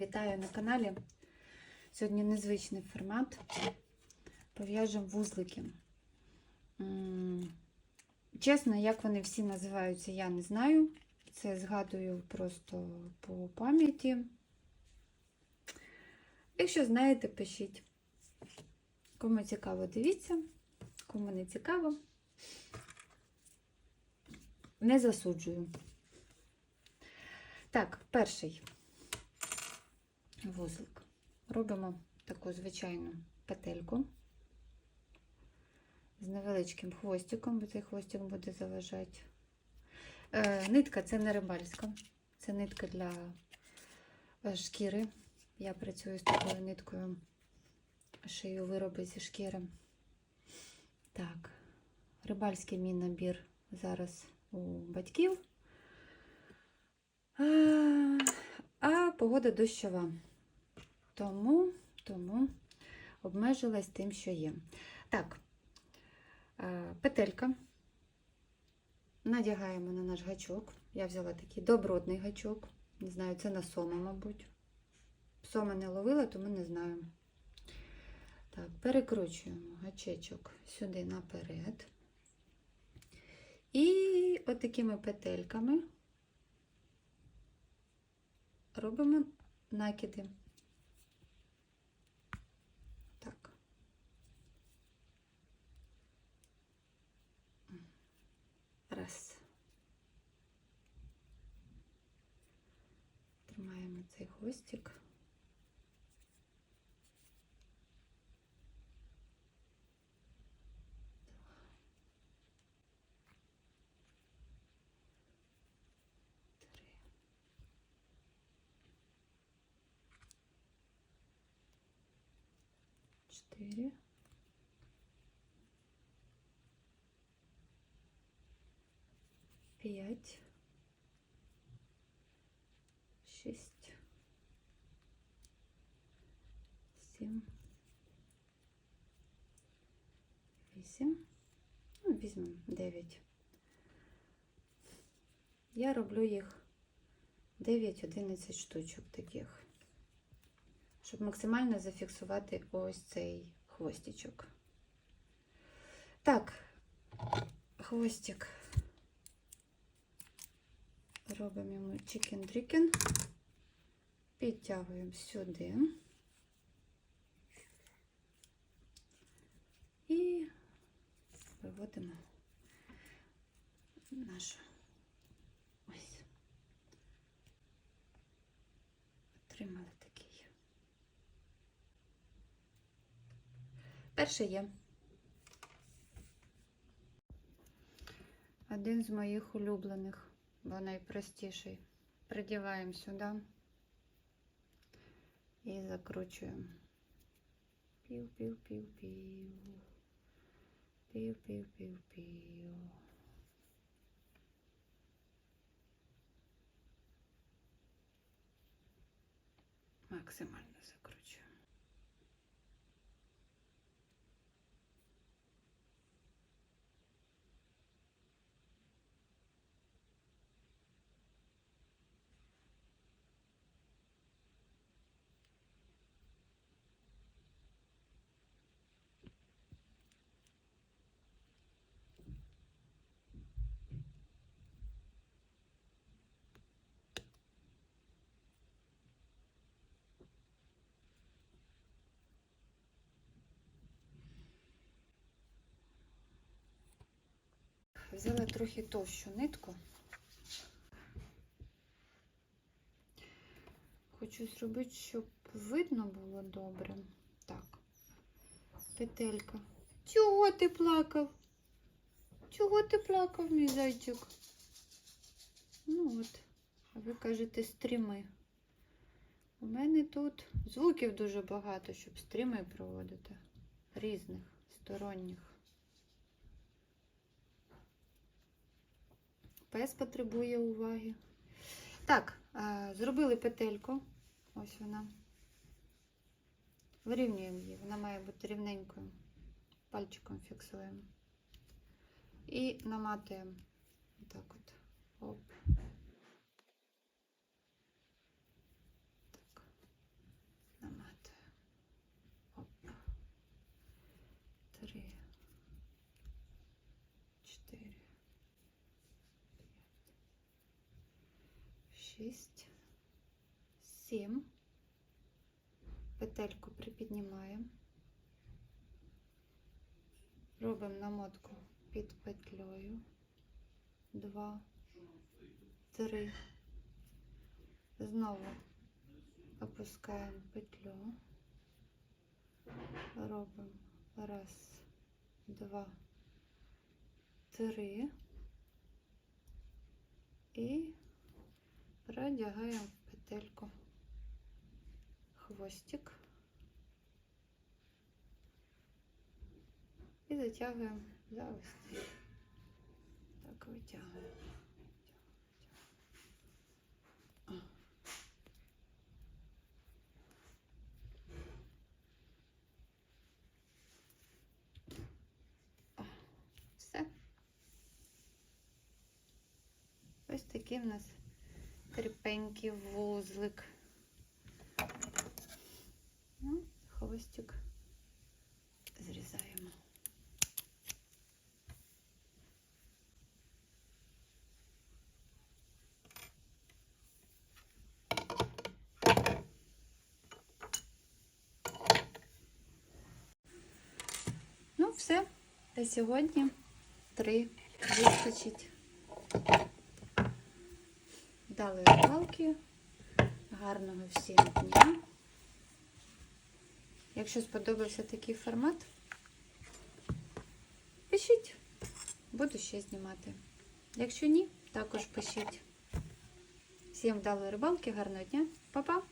Вітаю на каналі. Сьогодні незвичний формат. Пов'яжемо вузлики. Чесно, як вони всі називаються, я не знаю. Це згадую просто по пам'яті. Якщо знаєте, пишіть. Кому цікаво, дивіться, кому не цікаво, не засуджую. Так, перший вузлик. Робимо таку звичайну петельку з невеличким хвостиком, бо цей хвостик буде заважати. Е, нитка це не рибальська, це нитка для е, шкіри. Я працюю з такою ниткою, шию вироби зі шкіри. Так, рибальський мій набір зараз у батьків. А, а погода дощова. Тому, тому обмежилась тим, що є. Так, е, петелька. Надягаємо на наш гачок. Я взяла такий добротний гачок. Не знаю, це на сома, мабуть. Сома не ловила, тому не знаю. Так, перекручуємо гачечок сюди наперед. І отакими петельками робимо накиди. Хвостик. Четыре. Пять. Шесть. Сім. Вісім. Ну, візьмемо дев'ять. Я роблю їх 9-11 штучок таких щоб максимально зафіксувати ось цей хвостичок. Так, хвостик робимо йому чикен-дрікен, підтягуємо сюди і виводимо нашу ось. Отримали такий. Перший є. Один з моїх улюблених, бо найпростіший. Придіваємо сюди і закручуємо. Пів-пів-пів-пів. Пів-пів-пів-пів. Максимально закручуємо. Взяла трохи товщу нитку. Хочу зробити, щоб видно було добре. Так, петелька. Чого ти плакав? Чого ти плакав, мій зайчик? Ну от, а ви кажете стріми. У мене тут звуків дуже багато, щоб стріми проводити. Різних, сторонніх. пес потребує уваги. Так, е, зробили петельку. Ось вона. Вирівнюємо її, вона має бути рівненькою. Пальчиком фіксуємо. І наматуємо так от. Оп. Так. Наматуємо. Оп. Три. Шість, сім. Петельку припіднімаємо. Робимо намотку під петлею. Два, три. Знову опускаємо петлю. Робимо раз, два, три. І продягаємо в петельку хвостик. І затягуємо за ось. Так витягуємо. Ось такий в нас кріпенький вузлик. Ну, хвостик зрізаємо. Ну, все. На сьогодні три вистачить. Дали рибалки. Гарного всім дня. Якщо сподобався такий формат, пишіть. Буду ще знімати. Якщо ні, також пишіть. Всім вдалої рибалки, гарного дня. Па-па!